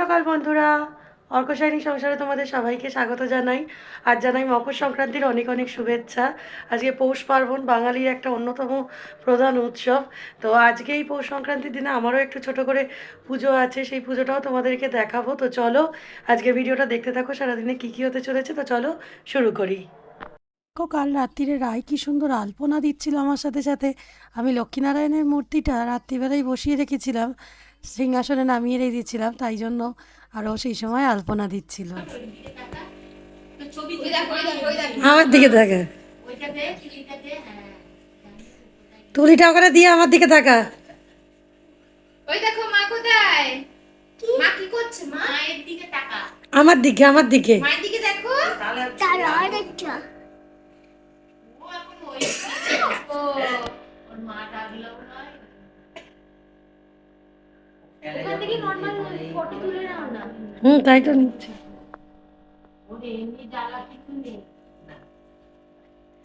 সকাল, বন্ধুরা। অর্কশাইনী সংসারে তোমাদের সবাইকে স্বাগত জানাই। আর জানাই মকর সংক্রান্তির অনেক অনেক শুভেচ্ছা। আজকে পৌষ পার্বণ বাঙালির একটা অন্যতম প্রধান উৎসব। তো আজকে এই পৌষ সংক্রান্তির দিনে আমারও একটু ছোট করে পুজো আছে, সেই পুজোটাও তোমাদেরকে দেখাবো। তো চলো আজকে ভিডিওটা দেখতে থাকো, সারাদিনে কী কী হতে চলেছে। তো চলো, শুরু করি। কাল রাত্রিরে রায় কি সুন্দর আলপনা দিচ্ছিল আমার সাথে সাথে। আমি লক্ষ্মীনারায়ণের মূর্তিটা রাত্রিবেলায় বসিয়ে রেখেছিলাম সিংহাসনে নামিয়ে রেখে দিয়েছিলাম তাই জন্য আরও সেই সময় আলপনা দিচ্ছিল। আমার দিকে হ্যাঁ। তুলিটা ওখানে দিয়ে আমার দিকে দেখা ওই দেখো মা কোথায়? মা কি করছে মা? মায়ের দিকে তাকা। আমার দিকে আমার দিকে। মায়ের দিকে দেখো। থেকে নর্মাল ফটো তুলে নাও না। হুম তাই তো নিচ্ছি। ওরে এমনি জ্বালা কিছু নেই।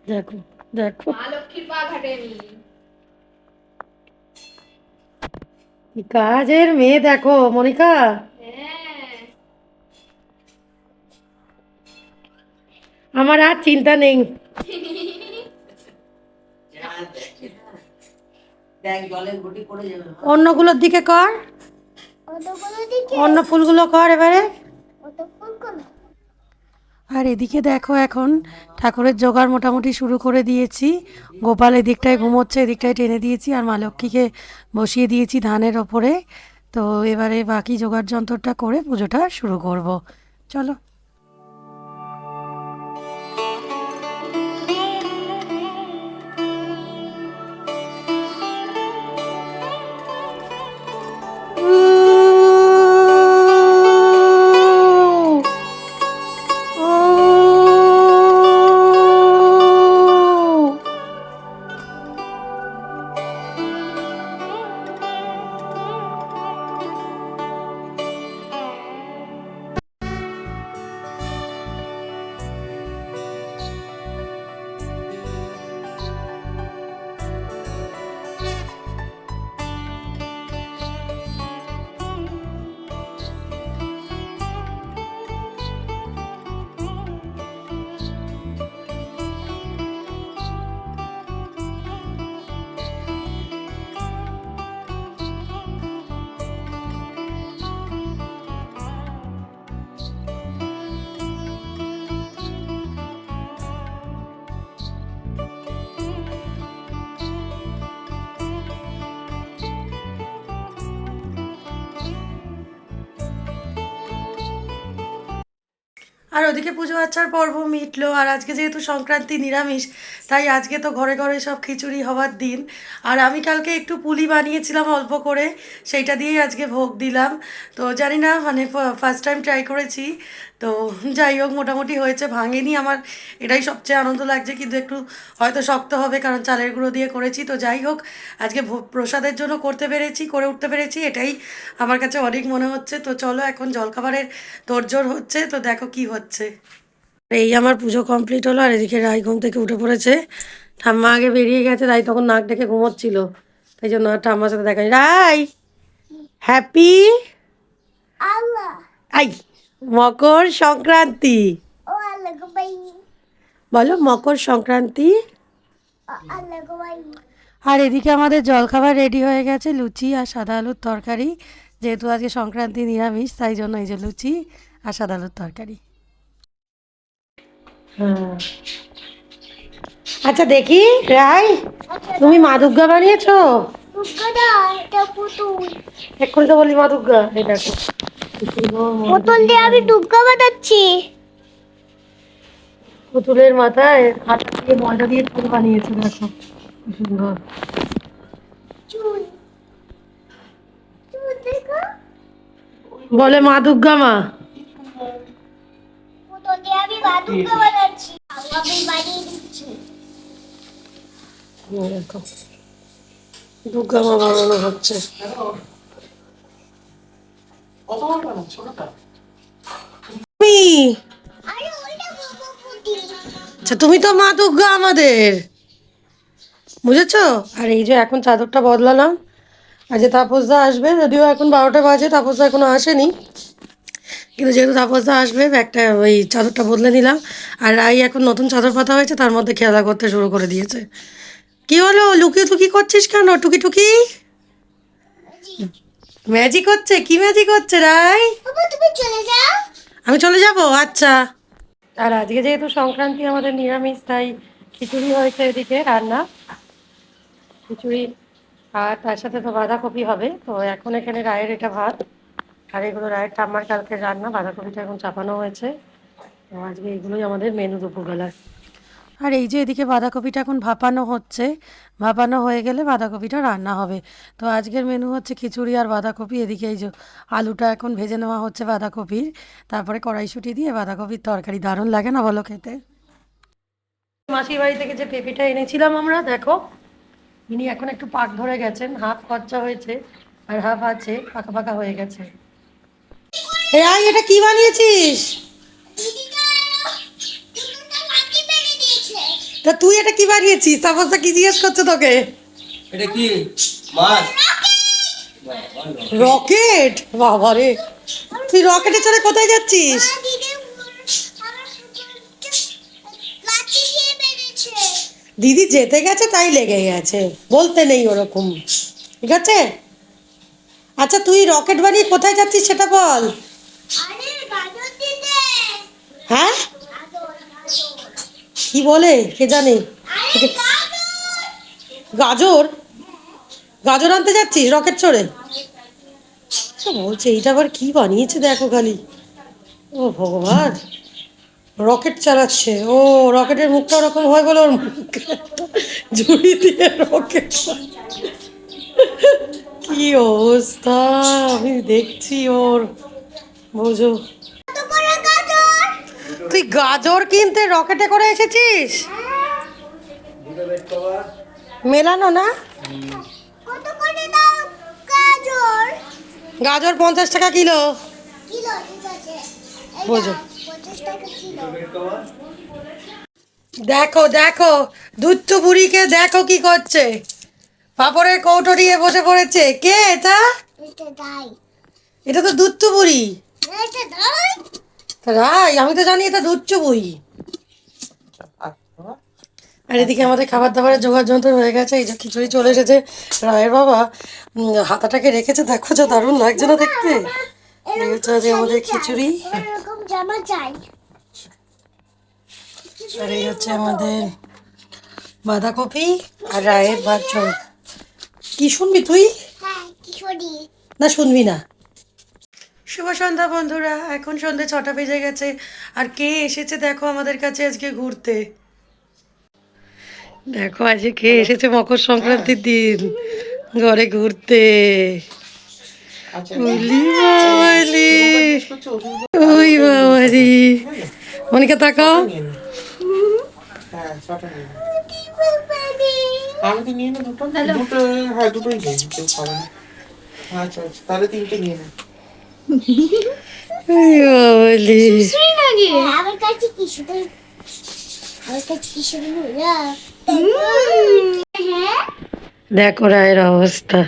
দেখো দেখো। মা লক্ষ্মীর পা ঘাটেনি। কি কাজের মেয়ে দেখো মনিকা? হ্যাঁ। আমার আর চিন্তা নেই। অন্যগুলোর দিকে কর। অন্য ফুলগুলো কর এবারে। আর এদিকে দেখো এখন ঠাকুরের জোগাড় মোটামুটি শুরু করে দিয়েছি। গোপাল এদিকটায় ঘুমোচ্ছে, এদিকটায় টেনে দিয়েছি আর মা লক্ষ্মীকে বসিয়ে দিয়েছি ধানের ওপরে। তো এবারে বাকি জোগাড় যন্ত্রটা করে পুজোটা শুরু করব। চলো। আর ওদিকে পুজো আচ্ছার পর্ব মিটলো আর আজকে যেহেতু সংক্রান্তি নিরামিষ তাই আজকে তো ঘরে ঘরে সব খিচুড়ি হওয়ার দিন। আর আমি কালকে একটু পুলি বানিয়েছিলাম অল্প করে, সেইটা দিয়েই আজকে ভোগ দিলাম। তো জানি না মানে ফার্স্ট টাইম ট্রাই করেছি। তো যাই হোক, মোটামুটি হয়েছে, ভাঙেনি আমার। এটাই সবচেয়ে আনন্দ লাগছে, কিন্তু একটু হয়তো শক্ত হবে, কারণ চালের গুঁড়ো দিয়ে করেছি। তো যাই হোক, আজকে প্রসাদের জন্য করতে পেরেছি, করে উঠতে পেরেছি, এটাই আমার কাছে অনেক মনে হচ্ছে। তো চলো, এখন জলখাবারের তোড়জোড় হচ্ছে, তো দেখো কি হচ্ছে। এই আমার পুজো কমপ্লিট হলো আর এদিকে রাই ঘুম থেকে উঠে পড়েছে। ঠাম্মা আগে বেরিয়ে গেছে রাই তখন নাক ডেকে ঘুমোচ্ছিল। তাই জন্য আর ঠাম্মার সাথে দেখা রাই! Happy I Makar Sankranti. বলো মকর সংক্রান্তি। আর এদিকে আমাদের জলখাবার রেডি হয়ে গেছে লুচি আর সাদা আলুর তরকারি। যেহেতু আজকে সংক্রান্তি নিরামিষ তাই জন্য এই যে লুচি আর সাদা আলুর তরকারি। আচ্ছা দেখি রাই তুমি মা দুর্গা বানিয়েছো? এক্ষুনি তো বললি মা দুর্গা মা বোতল দিয়ে আমি ডুবকা বানাচ্ছি। পুতুলের মাথায় আটা দিয়ে ময়দা দিয়ে চুল বানিয়েছে দেখো সুন্দর। বলে মা দুর্গা মা। দিয়ে আমি বাদুকা বানাচ্ছি। আমি বানিয়ে দিচ্ছি। দেখো দুর্গা মা বানানো হচ্ছে। আচ্ছা তুমি তো মা দুর্গা আমাদের। বুঝেছ? আর এই যে এখন চাদরটা বদলালাম। আর যে তাপসদা আসবে যদিও এখন বারোটা বাজে তাপসদা এখনও আসেনি। কিন্তু যেহেতু তাপসদা আসবে ব্যাগটা ওই চাদরটা বদলে নিলাম। আর রাই এখন নতুন চাদর পাতা হয়েছে তার মধ্যে খেলা করতে শুরু করে দিয়েছে। কি হলো? লুকিয়ে টুকি করছিস কেন? টুকি টুকি? ম্যাজিক হচ্ছে? কি ম্যাজিক হচ্ছে রাই? তুমি চলে যাও। আমি চলে যাব? আচ্ছা। আর আজকে যেহেতু সংক্রান্তি আমাদের নিরামিষ তাই খিচুড়ি হয়েছে এদিকে রান্না। খিচুড়ি আর তার সাথে তো বাঁধাকপি হবে তো এখন এখানে রায়ের এটা ভাত। আর এগুলো ঠাম্মার কালকে রান্না বাঁধাকপিটা এখন চাপানো হয়েছে। তো আজকে এগুলোই আমাদের মেনু দুপুরবেলার আর এই যে এদিকে বাঁধাকপিটা এখন ভাপানো হচ্ছে ভাপানো হয়ে গেলে বাঁধাকপিটা রান্না হবে। তো আজকের মেনু হচ্ছে খিচুড়ি আর বাঁধাকপি এদিকে এই যে আলুটা এখন ভেজে নেওয়া হচ্ছে বাঁধাকপির। তারপরে কড়াইশুঁটি দিয়ে বাঁধাকপির তরকারি দারুণ লাগে না বলো খেতে? মাসির বাড়ি থেকে যে পেঁপেটা এনেছিলাম আমরা দেখো ইনি এখন একটু পাক ধরে গেছেন হাফ খরচা হয়েছে আর হাফ আছে পাকা পাকা হয়ে গেছে। এই এটা কি বানিয়েছিস? তা তুই এটা কি বানিয়েছিস? তাপসটা কি জিজ্ঞেস করছে তোকে? এটা কি? মাছ? রকেট? বাবা রে। তুই রকেটে চড়ে কোথায় যাচ্ছিস? দিদি যেতে গেছে তাই লেগে গেছে। বলতে নেই ওরকম। ঠিক আছে? আচ্ছা তুই রকেট বানিয়ে কোথায় যাচ্ছিস সেটা বল। হ্যাঁ? কি বলে? কে জানে? গাজর। গাজর আনতে যাচ্ছিস রকেট চড়ে? আচ্ছা, বলছে এইটা আবার কি বানিয়েছে দেখো খালি। ও ভগবান। রকেট চালাচ্ছে। ও রকেটের মুখটা ওরকম হয় বলে ওর মুখ। ঝুড়ি দিয়ে রকেট কি অবস্থা? আমি দেখছি ওর বোঝো। তুই গাজর কিনতে রকেটে করে এসেছিস? মেলানো না? গাজর পঞ্চাশ টাকা কিলো। বোঝো। দেখো দেখো দুধ বুড়িকে দেখো কি করছে। পাপড়ের কৌটো নিয়ে বসে পড়েছে। কে এটা? এটা তো দুধ বুড়ি। রাই আমি তো জানি এটা দুধ বই। আর এদিকে আমাদের খাবার দাবারের জোগাড় যন্ত্র হয়ে গেছে এই যে খিচুড়ি চলে এসেছে। রায়ের বাবা হাতাটাকে রেখেছে দেখো যা দারুণ লাগছে না দেখতে। আমাদের খিচুড়ি। আর এই হচ্ছে আমাদের বাঁধাকপি আর রায়ের ভাত কি শুনবি তুই? হ্যাঁ না শুনবি না। শুভ সন্ধ্যা, বন্ধুরা। এখন সন্ধ্যে ছটা বেজে গেছে। আর কে এসেছে দেখো আমাদের কাছে আজকে ঘুরতে? দেখো, আজকে কে এসেছে মকর সংক্রান্তির দিন। ঘরে ঘুরতে। ওই বাবারি মনিকা, তাকাও। নিয়ে দুটো। হ্যাঁ দুটোই আচ্ছা আচ্ছা তাহলে তিনটে নিয়ে নে। ওই বাবালি লাগে আমার কাছে কাছে দেখো রায়ের অবস্থা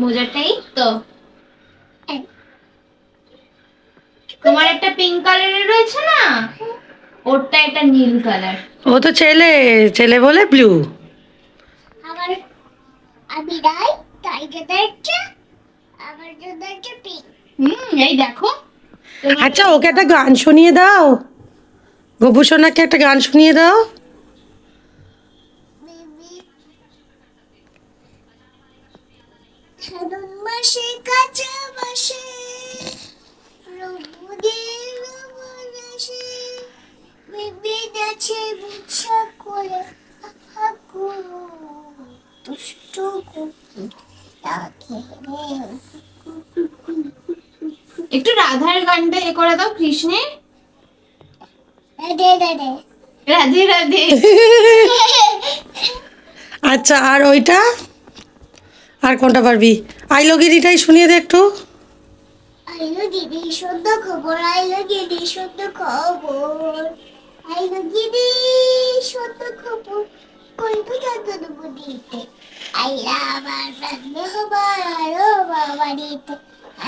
মোজাটাই তো তোমার একটা পিঙ্ক কালারের রয়েছে না ওরটা একটা নীল কালার। ও তো ছেলে ছেলে বলে ব্লু আমার আমি রাই তাই যেটা আমার জন্য হচ্ছে পিঙ্ক হুম এই দেখো। আচ্ছা ওকে একটা গান শুনিয়ে দাও। গবু সোনাকে একটা গান শুনিয়ে দাও। বেবি ফাগুন মাসে কাঁচা বাসে করে দুষ্ট একটু রাধার গানটা এ করে দাও কৃষ্ণের দে দে দে রাধে রাধে। আচ্ছা আর ওইটা? আর কোনটা পারবি? আইলগিরিটাই শুনিয়ে দে একটু। আইলো দিদি সদ্য খবর আইলো দিদি সদ্য খবর। আইলো দিদি সত্য খবর। কইতো জানতো বুঝিতে আইলা আমার বান্ধ হবার আরও বাবারিতে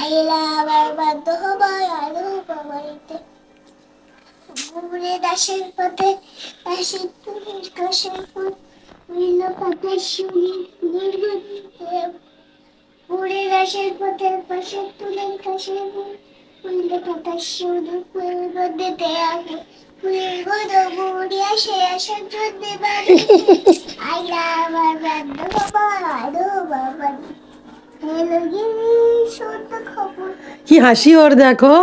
আইলা আমার বান্ধ হবার আরও বাবারিতে ঘুরে দাসের পথে, দাসের তুলির কাশের পথ। হইল পাতা শুনি ফুলের গদিতে ঘুরে দাসের পথে পাশের তুলের কাশের পথ। হইল পাতা শুনি ফুলের গদিতে আগে। গদ বাবা বাবা কি হাসি ওর দেখো।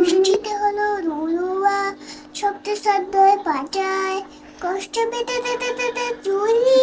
সৃষ্টিতে হলো রুলুয়া সদ্যয় কষ্ট পেতে পেতে পেতে চুরি।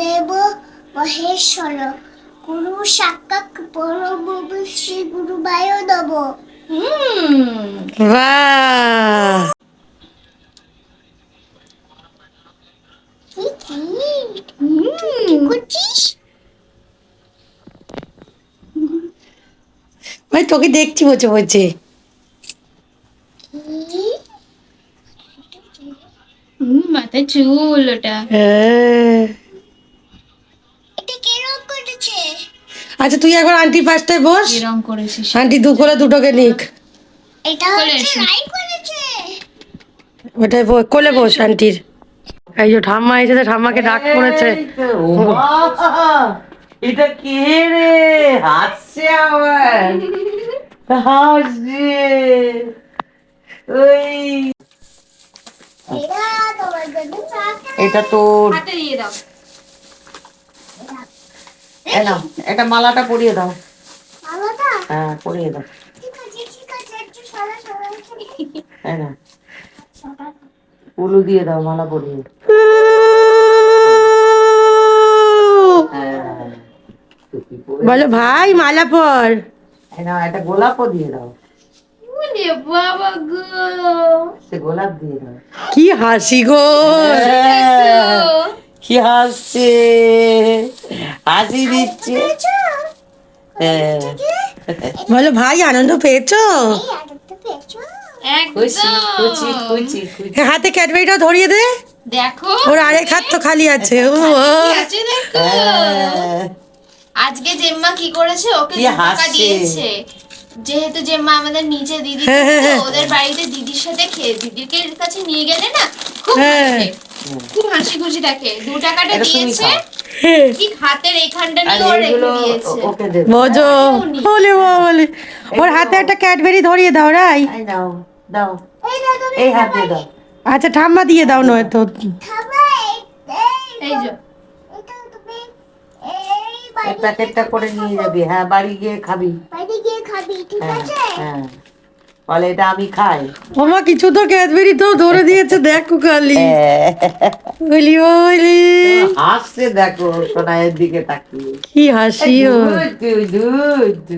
গুরুদেব মহেশ্বর। গুরু সাক্ষাৎ পরম শ্রী গুরু বায় নব হুম। বাহ। কি কি কি করছিস? ভাই তোকে দেখছি কি? হুম মাথায় চুল ওটা হ্যাঁ। এটা কেরম করেছে আচ্ছা তুই একবার আন্টি পাশটায় বস। রং করেছিস? আন্টি দু কোলে দুটোকে নিক। এটা হচ্ছে। রাই করেছে। ওটাই বো- কোলে বস আন্টির। এই যে ঠাম্মা এসেছে ঠাম্মাকে ডাক পড়েছে ওমা, এটা কে রে? হাসছে আবার হাসছে। ওই। এটা তোর হাতে দিয়ে দাও। এটা মালাটা পরিয়ে দাও। হ্যাঁ পরিয়ে দাও। ঠিক আছে ঠিক আছে একটু সরা সরা এই উলু দিয়ে দাও মালা পরিয়ে। হ্যাঁ। বলো ভাই মালা পর। একটা গোলাপও দিয়ে দাও। বাবা গো। সে গোলাপ দিয়ে দাও। কি হাসি গো। কি হাসছে? হাসি দিচ্ছে। হ্যাঁ। বলো ভাই আনন্দ পেয়েছ? হাতে ক্যাডবেরিটাও ধরিয়ে দে। দেখো। ওর আরেক হাত তো খালি আছে। ও হ্যাঁ। আজকে জেম্মা কি করেছে? ওকে টাকা হাসছে। দিয়েছে। যেহেতু জেম্মা আমাদের নিচে দিদি হ্যাঁ। ওদের বাড়িতে দিদির সাথে খেয়ে দিদিকে কাছে নিয়ে গেলে না খুব হ্যাঁ। হাসে খুব হাসি খুশি থাকে। দু টাকাটা দিয়েছে ঠিক হাতের এইখানটা নিয়ে রেখে বলে বলে ওর হাতে একটা ক্যাডবেরি ধরিয়ে দাও রাই। নাও দাও। এই হাতে দাও। আচ্ছা ঠাম্মা দিয়ে দাও নয়তো খাবে এই যে। এই প্যাকেটটা করে নিয়ে যাবি। হ্যাঁ বাড়ি গিয়ে খাবি। বাড়ি গিয়ে খাবি ঠিক আছে? হ্যাঁ। বলে এটা আমি খাই। ওমা কিছু তো ক্যাডবেরি তো ধরে দিয়েছে দেখো খালি বলি বলি হাসছে দেখো সোনাইয়ের দিকে তাকিয়ে। কি হাসি ও। দুধ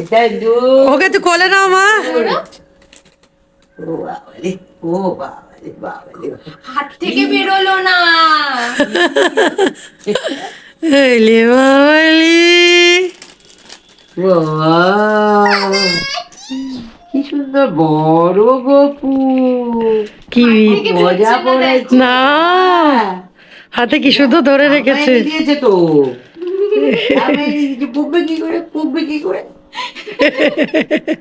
এটা দুধ। ওকে তো কোলে নাও মা। ও বাবারে ও বাবারে হাত থেকে বেরোলো না। বাবা, সুন্দর বড় গপু কি মজা পড়েছে? না। হাতে কি শুধু ধরে রেখেছে? দিয়েছে তো। কি করে? পুকবে কি করে?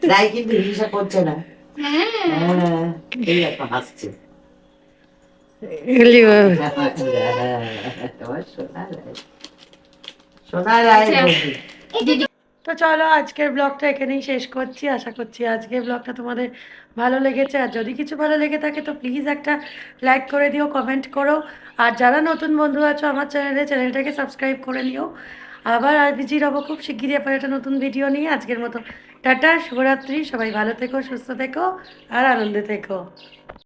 রাই কিন্তু হিংসা করছে না। হ্যাঁ। হাসছে। সোনা রায় সোনা রায় বৌদি। তো চলো, আজকের ব্লগটা এখানেই শেষ করছি। আশা করছি আজকের ব্লগটা তোমাদের ভালো লেগেছে। আর যদি কিছু ভালো লেগে থাকে, তো প্লিজ একটা লাইক করে দিও কমেন্ট করো। আর যারা নতুন বন্ধু আছো, আমার চ্যানেলে চ্যানেলটাকে সাবস্ক্রাইব করে নিও। আবার আর বিজি রব খুব শিগগিরই আবার একটা নতুন ভিডিও নিয়ে আজকের মতো। টাটা, শুভরাত্রি। সবাই ভালো থেকো, সুস্থ থেকো, আর আনন্দে থেকো।